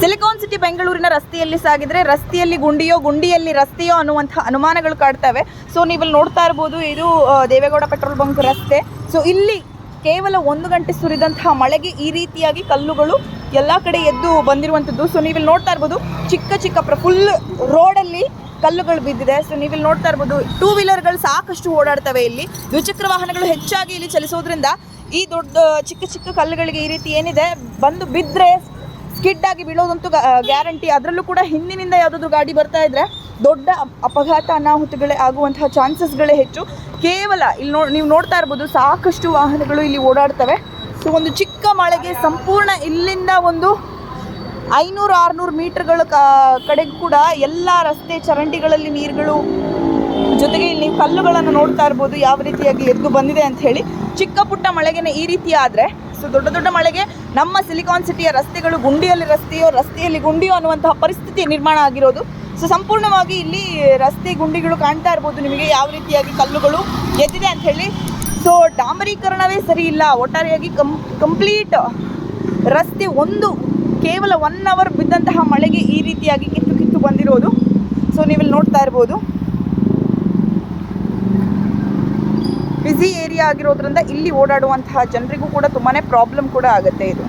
Silicon city ಬೆಂಗಳೂರಿನ ರಸ್ತೆಯಲ್ಲಿ ಸಾಗಿದ್ರೆ ರಸ್ತೆಯಲ್ಲಿ ಗುಂಡಿಯೋ ಗುಂಡಿಯಲ್ಲಿ ರಸ್ತೆಯೋ ಅನ್ನುವಂಥ ಅನುಮಾನಗಳು ಕಾಡ್ತವೆ. ಸೊ ನೀವಿಲ್ಲಿ ನೋಡ್ತಾ ಇರ್ಬೋದು, ಇದು ದೇವೇಗೌಡ ಪೆಟ್ರೋಲ್ ಬಂಕ್ ರಸ್ತೆ. ಸೊ ಇಲ್ಲಿ ಕೇವಲ ಒಂದು ಗಂಟೆ ಸುರಿದಂತಹ ಮಳೆಗೆ ಈ ರೀತಿಯಾಗಿ ಕಲ್ಲುಗಳು ಎಲ್ಲ ಕಡೆ ಎದ್ದು ಬಂದಿರುವಂಥದ್ದು. ಸೊ ನೀವಿಲ್ಲಿ ನೋಡ್ತಾ ಇರ್ಬೋದು, ಚಿಕ್ಕ ಚಿಕ್ಕ ಪ್ರ ಫುಲ್ ರೋಡಲ್ಲಿ ಕಲ್ಲುಗಳು ಬಿದ್ದಿದೆ. ಸೊ ನೀವಿಲ್ಲಿ ನೋಡ್ತಾ ಇರ್ಬೋದು ಟೂ ವೀಲರ್ಗಳು ಸಾಕಷ್ಟು ಓಡಾಡ್ತವೆ ಇಲ್ಲಿ. ದ್ವಿಚಕ್ರ ವಾಹನಗಳು ಹೆಚ್ಚಾಗಿ ಇಲ್ಲಿ ಚಲಿಸೋದ್ರಿಂದ ಈ ದೊಡ್ಡ, ಚಿಕ್ಕ ಚಿಕ್ಕ ಕಲ್ಲುಗಳಿಗೆ ಈ ರೀತಿ ಏನಿದೆ, ಬಂದು ಬಿದ್ದರೆ ಸ್ಕಿಡ್ ಆಗಿ ಬೀಳೋದಂತೂ ಗ್ಯಾರಂಟಿ. ಅದರಲ್ಲೂ ಕೂಡ ಹಿಂದಿನಿಂದ ಯಾವುದಾದ್ರು ಗಾಡಿ ಬರ್ತಾ ಇದ್ರೆ ದೊಡ್ಡ ಅಪ್- ಅಪಘಾತ, ಅನಾಹುತಗಳೇ ಆಗುವಂತಹ ಚಾನ್ಸಸ್ಗಳೇ ಹೆಚ್ಚು. ಕೇವಲ ಇಲ್ಲಿ ನೋ ನೀವು ನೋಡ್ತಾ ಇರ್ಬೋದು, ಸಾಕಷ್ಟು ವಾಹನಗಳು ಇಲ್ಲಿ ಓಡಾಡ್ತವೆ. ಸೊ ಒಂದು ಚಿಕ್ಕ ಮಳೆಗೆ ಸಂಪೂರ್ಣ ಇಲ್ಲಿಂದ ಒಂದು ಐನೂರು, ಆರುನೂರು ಮೀಟರ್ಗಳ ಕಡೆಗೂ ಕೂಡ ಎಲ್ಲ ರಸ್ತೆ ಚರಂಡಿಗಳಲ್ಲಿ ನೀರುಗಳು, ಜೊತೆಗೆ ಇಲ್ಲಿ ಕಲ್ಲುಗಳನ್ನು ನೋಡ್ತಾ ಇರ್ಬೋದು, ಯಾವ ರೀತಿಯಾಗಿ ಎದ್ದು ಬಂದಿದೆ ಅಂತ ಹೇಳಿ. ಚಿಕ್ಕ ಪುಟ್ಟ ಮಳೆಗೆನೆ ಈ ರೀತಿ ಆದರೆ ಸೊ ದೊಡ್ಡ ದೊಡ್ಡ ಮಳೆಗೆ ನಮ್ಮ ಸಿಲಿಕಾನ್ ಸಿಟಿಯ ರಸ್ತೆಗಳು, ಗುಂಡಿಯಲ್ಲಿ ರಸ್ತೆಯೋ, ರಸ್ತೆಯಲ್ಲಿ ಗುಂಡಿಯೋ ಅನ್ನುವಂತಹ ಪರಿಸ್ಥಿತಿ ನಿರ್ಮಾಣ ಆಗಿರೋದು. ಸೊ ಸಂಪೂರ್ಣವಾಗಿ ಇಲ್ಲಿ ರಸ್ತೆ ಗುಂಡಿಗಳು ಕಾಣ್ತಾ ಇರ್ಬೋದು ನಿಮಗೆ ಯಾವ ರೀತಿಯಾಗಿ ಕಲ್ಲುಗಳು ಎದ್ದಿದೆ ಅಂತ ಹೇಳಿ. ಸೊ ಡಾಂಬರೀಕರಣವೇ ಸರಿ ಇಲ್ಲ. ಒಟ್ಟಾರೆಯಾಗಿ ಕಂ ಕಂಪ್ಲೀಟ್ ರಸ್ತೆ ಒಂದು, ಕೇವಲ ಒನ್ ಅವರ್ ಬಿದ್ದಂತಹ ಮಳೆಗೆ ಈ ರೀತಿಯಾಗಿ ಕಿತ್ತು ಕಿತ್ತು ಬಂದಿರೋದು. ಸೊ ನೀವಿಲ್ಲಿ ನೋಡ್ತಾ ಇರ್ಬೋದು. ಬ್ಯುಸಿ ಏರಿಯಾ ಆಗಿರೋದ್ರಿಂದ ಇಲ್ಲಿ ಓಡಾಡುವಂತಹ ಜನರಿಗೂ ಕೂಡ ತುಂಬಾ ಪ್ರಾಬ್ಲಮ್ ಕೂಡ ಆಗುತ್ತೆ ಇದು.